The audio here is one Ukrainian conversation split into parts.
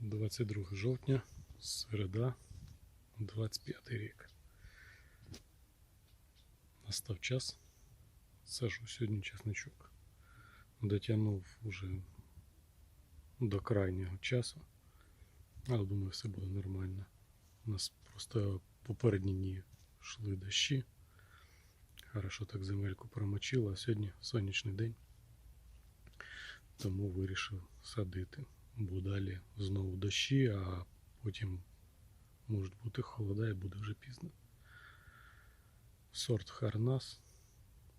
22 жовтня, середа, 25 рік. Настав час. Сажу сьогодні чесничок. Дотягнув уже до крайнього часу. Але думаю, все буде нормально. У нас просто попередні дні йшли дощі. Хорошо так земельку промочило, а сьогодні сонячний день. Тому вирішив садити. Бо далі знову дощі, а потім можуть бути холода і буде вже пізно. Сорт Харнас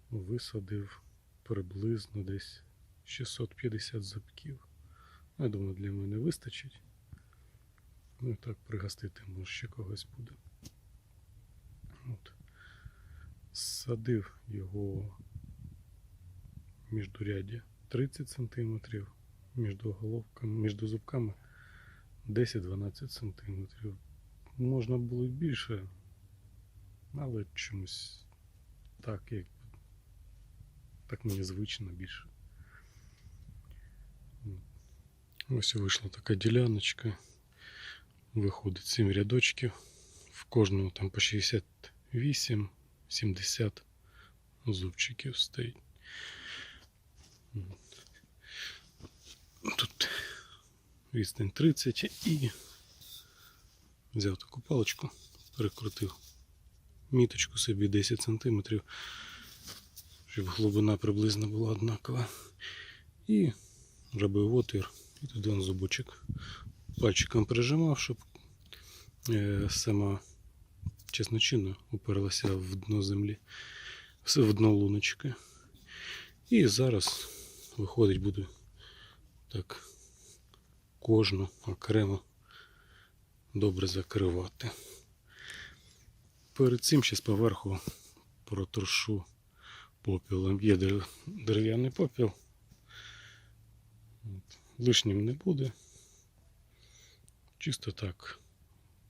висадив приблизно десь 650 зубків. Ну, Я думаю, для мене вистачить. Ну і так пригостити, може ще когось буде. От. Садив його міждуряддя 30 см, між головками, між зубками 10-12 см. Можна було й більше, але чомусь так, як так мені звично більше. Ось вийшла така діляночка. Виходить 7 рядочків. В кожному там по 68 70 зубчиків стоїть. Тут відстань 30 і взяв таку паличку, перекрутив міточку собі 10 см, щоб глибина приблизно була однакова. І робив отвір і туди на зубочок. Пальчиком прижимав, щоб е, сама чесночина уперлася в дно землі, в дно луночки. І зараз виходить, буду так кожну окремо добре закривати. Перед цим ще поверху протрушу попілом. Є дерев'яний попіл. Лишнім не буде. Чисто так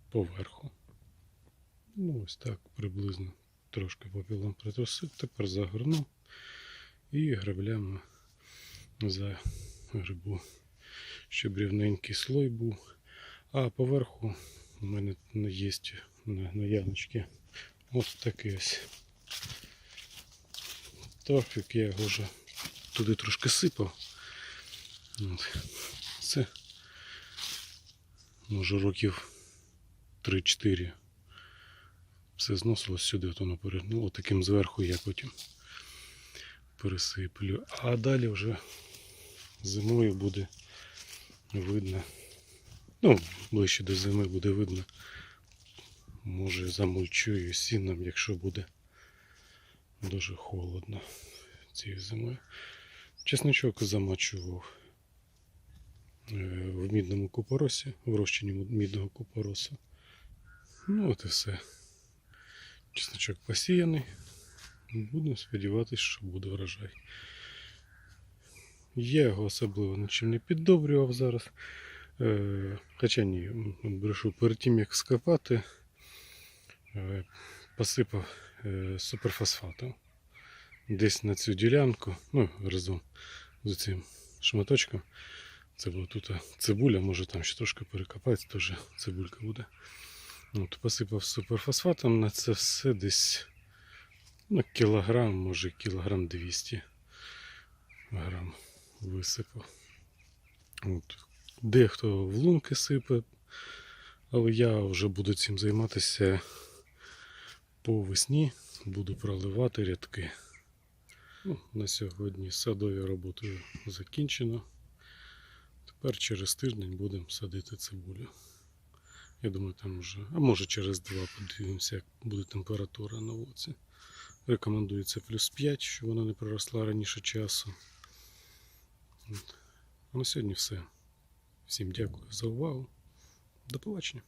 поверху. Ну, ось так приблизно трошки попілом притрусив, тепер загорну і граблями загребу, щоб рівненький слой був. А поверху у мене є на, на яночці ось такий ось торфик, я його вже туди трошки сипав. От. Це може років 3-4 все зносилось сюди, от воно перегнуло. Таким зверху я потім пересиплю. А далі вже зимою буде видно. Ну, ближче до зими буде видно. Може замульчую сіном, якщо буде дуже холодно цією зимою. Чесночок замачував е, в мідному купоросі, в розчині мідного купоросу. Ну от і все. Чесночок посіяний. Будемо сподіватися, що буде врожай. Я його особливо нічим не піддобрював зараз. Е, хоча ні, брешу перед тим як скопати, е, посипав е, суперфосфатом. Десь на цю ділянку, ну, разом з цим шматочком. Це була тут цибуля, може там ще трошки перекопати, теж цибулька буде. От, посипав суперфосфатом на це все десь ну, кілограм, може кілограм 200 грам висипав. От. Дехто в лунки сипе, але я вже буду цим займатися по весні, буду проливати рядки. Ну, на сьогодні садові роботи закінчено. Тепер через тиждень будемо садити цибулю. Я думаю, там вже, а може через два подивимося, як буде температура на вулиці. Рекомендується плюс 5, щоб вона не проросла раніше часу. А на сьогодні все. Всім дякую за увагу. До побачення.